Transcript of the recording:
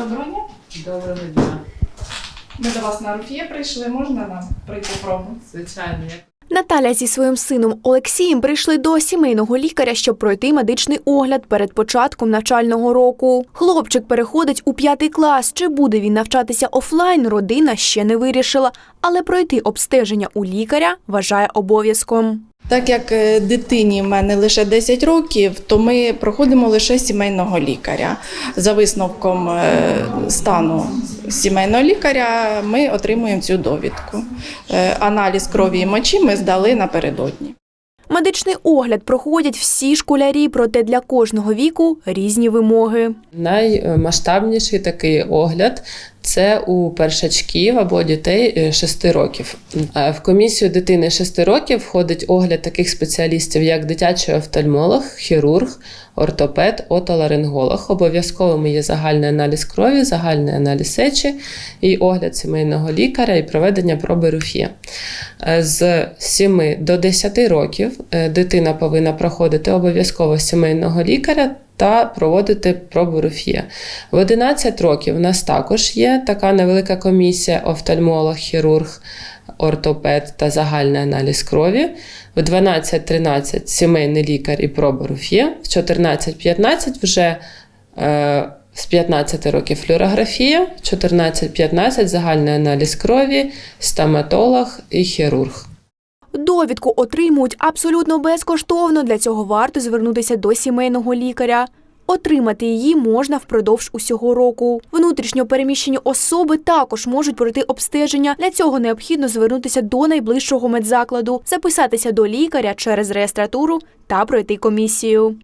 Доброго дня. Доброго дня. Ми до вас на Руф'є прийшли. Можна нам прийти пробу? Звичайно, як Наталя зі своїм сином Олексієм прийшли до сімейного лікаря, щоб пройти медичний огляд перед початком навчального року. Хлопчик переходить у п'ятий клас. Чи буде він навчатися офлайн, родина ще не вирішила, але пройти обстеження у лікаря вважає обов'язком. Так як е, дитині в мене лише 10 років, то ми проходимо лише сімейного лікаря. За висновком е, стану сімейного лікаря ми отримуємо цю довідку. Е, Аналіз крові і мочі ми здали напередодні. Медичний огляд проходять всі школярі, проте для кожного віку різні вимоги. наймасштабніший такий огляд це у першачків або дітей 6 років. Е, В комісію дитини 6 років входить огляд таких спеціалістів, як дитячий офтальмолог, хірург, ортопед, отоларинголог. Обов'язковим є загальний аналіз крові, загальний аналіз сечі і огляд сімейного лікаря і проведення проби руфі. Е, З 7 до 10 років е, дитина повинна проходити обов'язково сімейного лікаря та проводити пробу руфія. В 11 років у нас також є така невелика комісія: офтальмолог, хірург, ортопед та загальний аналіз крові. В 12-13 сімейний лікар і проба руфія. В 14-15 вже е, з 15 років флюорографія, 14-15 загальний аналіз крові, стоматолог і хірург. Довідку отримують абсолютно безкоштовно. Для цього варто звернутися до сімейного лікаря. Отримати її можна впродовж усього року. Внутрішньо переміщені особи також можуть пройти обстеження. Для цього необхідно звернутися до найближчого медзакладу, записатися до лікаря через реєстратуру та пройти комісію.